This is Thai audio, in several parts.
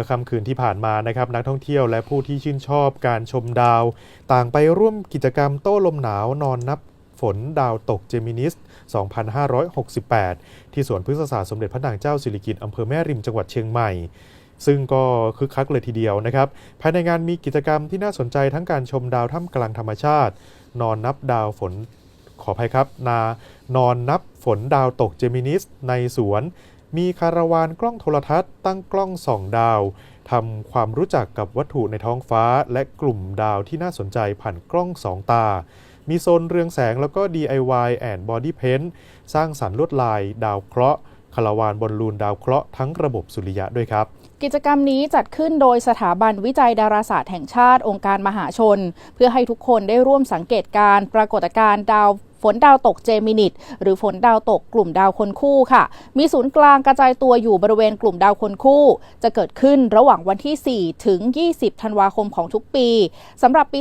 มื่อค่ำคืนที่ผ่านมานะครับนักท่องเที่ยวและผู้ที่ชื่นชอบการชมดาว ต่างไปร่วมกิจกรรมโต้ลมหนาวนอนนับฝนดาวตกเจมินิส 2568 ที่สวนพฤกษศาสตร์สมเด็จพระนางเจ้าสิริกิติ์อำเภอแม่ริมจังหวัดเชียงใหม่ ซึ่งก็คึกคักเลยทีเดียวนะครับ ภายในงานมีกิจกรรมที่น่าสนใจทั้งการชมดาวท่ามกลางธรรมชาติ นอนนับดาวฝนขออภัยครับนานอนนับฝนดาวตกเจมินิส ในสวน มีคาราวานกล้องโทรทัศน์ตั้งกล้องส่องดาวทำความรู้จักกับวัตถุในท้องฟ้า และกลุ่มดาวที่น่าสนใจผ่านกล้องสองตา มีโซนเรืองแสงแล้วก็ DIY and Body Paint สร้างสรรค์ลวดลายดาวเคราะห์คาราวานบอลลูนดาวเคราะห์ทั้งระบบสุริยะด้วยครับ กิจกรรมนี้จัดขึ้นโดยสถาบันวิจัยดาราศาสตร์แห่งชาติองค์การมหาชน เพื่อให้ทุกคนได้ร่วมสังเกตการณ์ปรากฏการณ์ดาว ฝนดาวตกเจมินิตหรือฝนดาวตกกลุ่มดาวคนคู่ค่ะ มีศูนย์กลางกระจายตัวอยู่บริเวณกลุ่มดาวคนคู่ จะเกิดขึ้นระหว่างวันที่ 4 ถึง 20 ธันวาคมของทุกปีสำหรับปี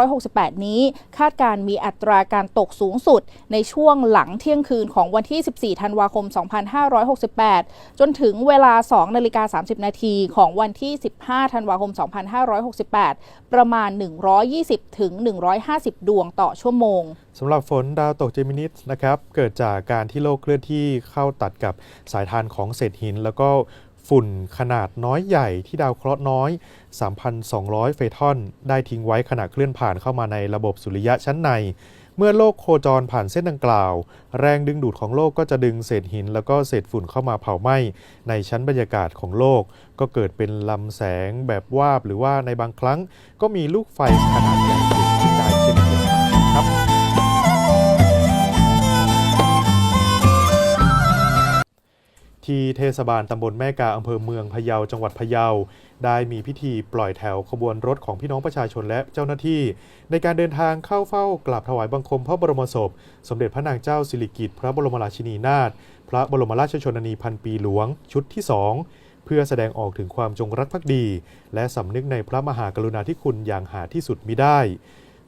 2568 นี้ คาดการมีอัตราการตกสูงสุด ในช่วงหลังเที่ยงคืนของวันที่ 14 ธันวาคม 2568 จนถึงเวลา 2 นาฬิกา 30 นาทีของวันที่ 15 ธันวาคม 2568 ประมาณ 120 ถึง 150 ดวงต่อชั่วโมง สำหรับฝนดาวตกเจมินิสนะครับเกิดจากการที่โลกเคลื่อนที่เข้าตัดกับสายทานของเศษหิน แล้วก็ฝุ่นขนาดน้อยใหญ่ที่ดาวเคราะห์น้อย 3,200 เฟทอน ได้ทิ้งไว้ขณะเคลื่อนผ่านเข้ามาในระบบสุริยะชั้นใน เมื่อโลกโคจรผ่านเส้นดังกล่าว แรงดึงดูดของโลกก็จะดึงเศษหิน แล้วก็เศษฝุ่นเข้ามาเผาไหม้ในชั้นบรรยากาศของโลก ก็เกิดเป็นลำแสงแบบวาบ หรือว่าในบางครั้งก็มีลูกไฟขนาดใหญ่เกิดขึ้นได้เช่นเดียวกัน ที่เทศบาลตำบลแม่กาอำเภอเมืองพะเยาจังหวัดพะเยา ได้มีพิธีปล่อยแถวขบวนรถของพี่น้องประชาชนและเจ้าหน้าที่ ในการเดินทางเข้าเฝ้ากราบถวายบังคมพระบรมศพ สมเด็จพระนางเจ้าสิริกิติ์พระบรมราชินีนาถพระบรมราชชนนีพันปีหลวง ชุดที่สองเพื่อแสดงออกถึงความจงรักภักดี และสำนึกในพระมหากรุณาธิคุณอย่างหาที่สุดมิได้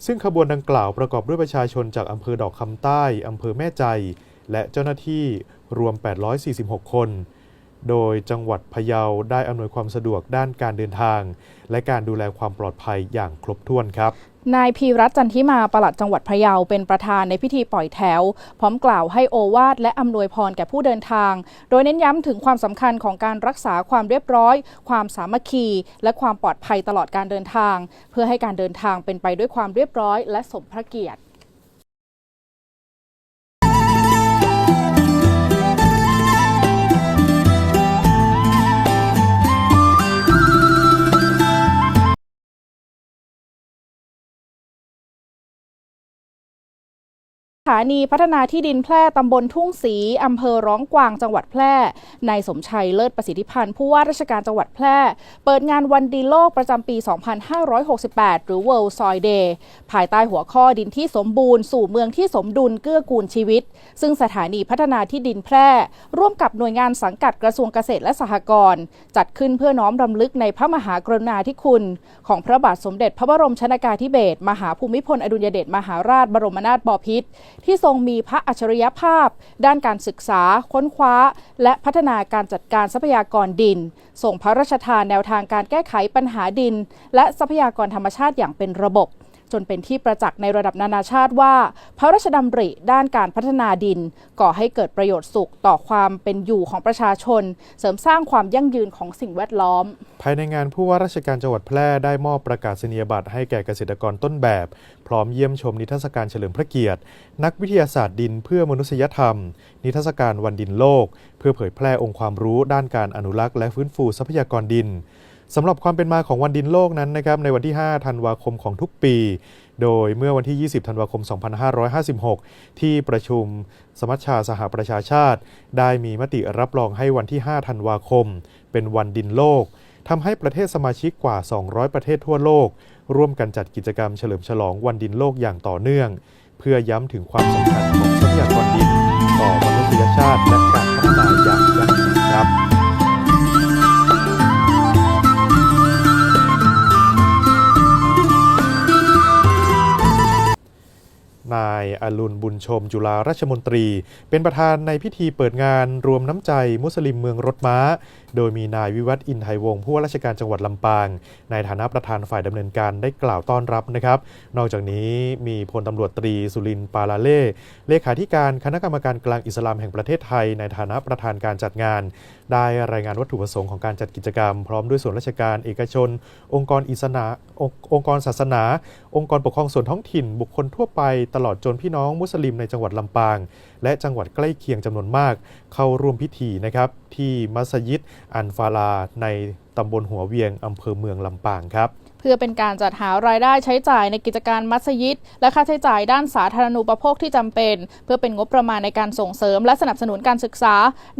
ซึ่งขบวนดังกล่าวประกอบด้วยประชาชนจากอำเภอดอกคำใต้อำเภอแม่ใจ และเจ้าหน้าที่รวม 846 คน โดยจังหวัดพะเยาได้อำนวยความสะดวกด้านการเดินทาง และการดูแลความปลอดภัยอย่างครบถ้วนครับนายพีรัตจันทิมาปลัดจังหวัดพะเยาเป็นประธานในพิธีปล่อยแถว พร้อมกล่าวให้โอวาทและอำนวยพรแก่ผู้เดินทาง โดยเน้นย้ำถึงความสำคัญของการรักษาความเรียบร้อย ความสามัคคี และความปลอดภัยตลอดการเดินทาง เพื่อให้การเดินทางเป็นไปด้วยความเรียบร้อย และสมพระเกียรติ ถานีพัฒนาที่ดินแพร่ตำบลทุ่งศรีอำเภอร้องกวางจังหวัดแพร่ นายสมชัยเลิศประสิทธิพันธ์ผู้ว่าราชการจังหวัดแพร่ เปิดงานวันดินโลกประจำปี 2568 หรือ World Soil Day ภายใต้หัวข้อดินที่สมบูรณ์สู่เมืองที่สมดุลเกื้อกูลชีวิต ซึ่งสถานีพัฒนาที่ดินแพร่ ร่วมกับหน่วยงานสังกัดกระทรวงเกษตรและสหกรณ์จัดขึ้นเพื่อน้อมรำลึกในพระมหากรุณาธิคุณ ของพระบาทสมเด็จพระบรมชนากาธิเบศรมหาภูมิพลอดุลยเดชมหาราชบรมนาถบพิตร ที่ทรงมีพระอัจฉริยภาพ ด้านการศึกษา ค้นคว้า และพัฒนาการจัดการทรัพยากรดิน ส่งพระราชทานแนวทางการแก้ไขปัญหาดิน และทรัพยากรธรรมชาติอย่างเป็นระบบ จนเป็นที่ประจักษ์ในระดับนานาชาติว่า พระราชดำริด้านการพัฒนาดิน ก่อให้เกิดประโยชน์สุขต่อความเป็นอยู่ของประชาชน เสริมสร้างความยั่งยืนของสิ่งแวดล้อม ภายในงานผู้ว่าราชการจังหวัดแพร่ได้มอบประกาศนียบัตรให้แก่เกษตรกรต้นแบบ พร้อมเยี่ยมชมนิทรรศการเฉลิมพระเกียรติ นักวิทยาศาสตร์ดินเพื่อมนุษยธรรม นิทรรศการวันดินโลก เพื่อเผยแพร่องค์ความรู้ด้านการอนุรักษ์และฟื้นฟูทรัพยากรดิน สำหรับความเป็นมาของวันดินโลกนั้นนะครับในวันที่ 5 ธันวาคมของทุกปี โดยเมื่อวันที่ 20 ธันวาคม 2556 ที่ประชุมสมัชชาสหประชาชาติ ได้มีมติรับรองให้วันที่ 5 ธันวาคม เป็นวันดินโลกทำให้ประเทศสมาชิกกว่า 200 ประเทศทั่วโลก ร่วมกันจัดกิจกรรมเฉลิมฉลองวันดินโลกอย่างต่อเนื่อง เพื่อย้ำถึงความสำคัญของทรัพยากรดิน ต่อมนุษยชาติและการพัฒนาอย่างยั่งยืนครับ นายอรุณบุญชมจุฬาราชมนตรี เป็นประธานในพิธีเปิดงานรวมน้ำใจมุสลิมเมืองรถม้าโดยมีนายวิวัฒน์อินไทยวงศ์ผู้ว่าราชการจังหวัดลำปาง ในฐานะประธานฝ่ายดำเนินการได้กล่าวต้อนรับนะครับ นอกจากนี้มีพลตำรวจตรีสุรินทร์ปาลาเล่เลขาธิการคณะกรรมการกลางอิสลามแห่งประเทศไทย ในฐานะประธานการจัดงาน ได้รายงานวัตถุประสงค์ของการจัดกิจกรรม พร้อมด้วยส่วนราชการเอกชน องค์กรอิสนาอองค์กรศาสนา องค์กรปกครองส่วนท้องถิ่น บุคคลทั่วไป ตลอดจนพี่น้องมุสลิมในจังหวัดลำปาง และจังหวัดใกล้เคียงจำนวนมาก เข้าร่วมพิธีนะครับที่มัสยิดอันฟาลาในตำบลหัวเวียงอำเภอเมืองลำปางครับ เพื่อเป็นการจัดหารายได้ใช้จ่ายในกิจการมัสยิด และค่าใช้จ่ายด้านสาธารณูปโภคที่จำเป็น เพื่อเป็นงบประมาณในการส่งเสริม และสนับสนุนการศึกษา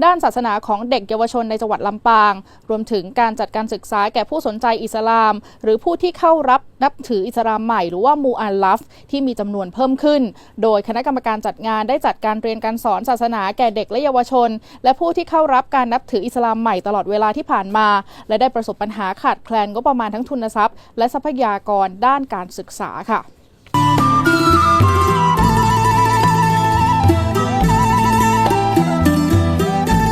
ด้านศาสนาของเด็กเยาวชนในจังหวัดลำปาง รวมถึงการจัดการศึกษาแก่ผู้สนใจอิสลาม หรือผู้ที่เข้ารับนับถืออิสลามใหม่ หรือว่ามูอัลลัฟที่มีจำนวนเพิ่มขึ้น โดยคณะกรรมการจัดงานได้จัดการเรียนการสอนศาสนาแก่เด็กและเยาวชน และผู้ที่เข้ารับการนับถืออิสลามใหม่ตลอดเวลาที่ผ่านมา และได้ประสบปัญหาขาดแคลนงบประมาณทั้งทุนทรัพย์และทรัพยากรด้านการศึกษาค่ะ